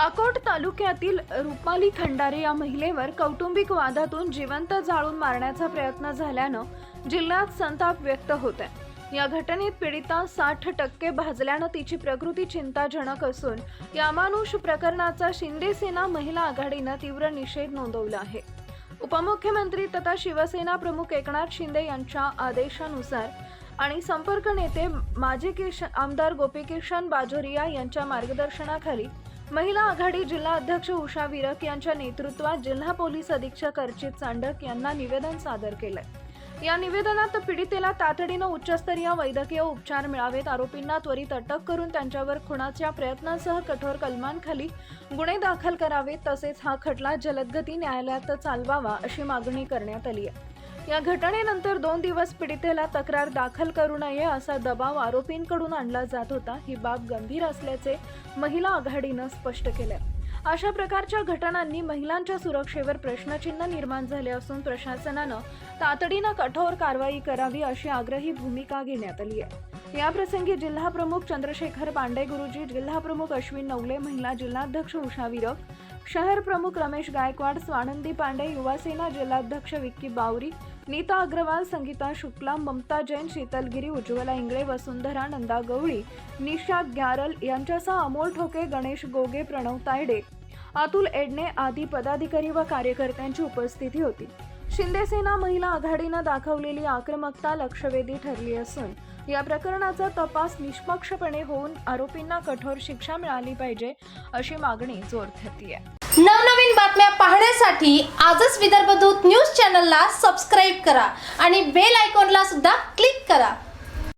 अकोट तालुक्यातील रुपाली खंडारे या महिलेवर कौटुंबिक वादातून जिवंत जाळून मारण्याचा प्रयत्न झाल्यानं जिल्ह्यात संताप व्यक्त होत आहे या घटनेत पीडिता साठ टक्के भाजल्यानं तिची प्रकृती चिंताजनक असून यामानुष प्रकरणाचा शिंदे सेना महिला आघाडीनं तीव्र निषेध नोंदवला आहे. उपमुख्यमंत्री तथा शिवसेना प्रमुख एकनाथ शिंदे यांच्या आदेशानुसार आणि संपर्क नेते माजी किश आमदार गोपीकिशन बाजोरिया यांच्या मार्गदर्शनाखाली महिला आघाडी जिल्हा अध्यक्ष उषा विरक यांच्या नेतृत्वात जिल्हा पोलीस अधीक्षक अर्चित चांडक यांना निवेदन सादर केलंय. या निवेदनात पीडितेला तातडीनं उच्चस्तरीय वैद्यकीय उपचार मिळावेत आरोपींना त्वरित अटक करून त्यांच्यावर खुनाच्या प्रयत्नासह कठोर कलमांखाली गुन्हे दाखल करावेत तसेच हा खटला जलदगती न्यायालयात चालवावा अशी मागणी करण्यात आली आहे. या घटनेनंतर दोन दिवस पीडितेला तक्रार दाखल करू नये असा दबाव आरोपींकडून आणला जात होता. ही बाब गंभीर असल्याचे महिला आघाडीनं स्पष्ट केले अशा प्रकारच्या घटनांनी महिलांच्या सुरक्षेवर प्रश्नचिन्ह निर्माण झाले असून प्रशासनानं तातडीनं कठोर कारवाई करावी अशी आग्रही भूमिका घेण्यात आली आहे. याप्रसंगी जिल्हा प्रमुख चंद्रशेखर पांडे गुरुजी जिल्हा प्रमुख अश्विन नवले महिला जिल्हाध्यक्ष उषा विरक शहर प्रमुख रमेश गायकवाड स्वानंदी पांडे युवासेना जिल्हाध्यक्ष विक्की बावरी नीता अग्रवाल संगीता शुक्ला ममता जैन शीतलगिरी उज्ज्वला इंगळे वसुंधरा नंदा गवळी निशा ग्यारल यांच्यासह अमोल ठोके गणेश गोगे प्रणव तायडे अतुल एडणे आदी पदाधिकारी व कार्यकर्त्यांची उपस्थिती होती. शिंदेसेना महिला आघाडीनं दाखवलेली आक्रमकता लक्षवेधी ठरली असून या प्रकरणाचा तपास निष्पक्षपणे होऊन आरोपींना कठोर शिक्षा मिळाली पाहिजे अशी मागणी जोर धरतीये नवनवीन बातम्या पाहण्यासाठी आजच विदर्भ दूत न्यूज चॅनलला सबस्क्राईब करा आणि बेल आयकॉनला सुद्धा क्लिक करा.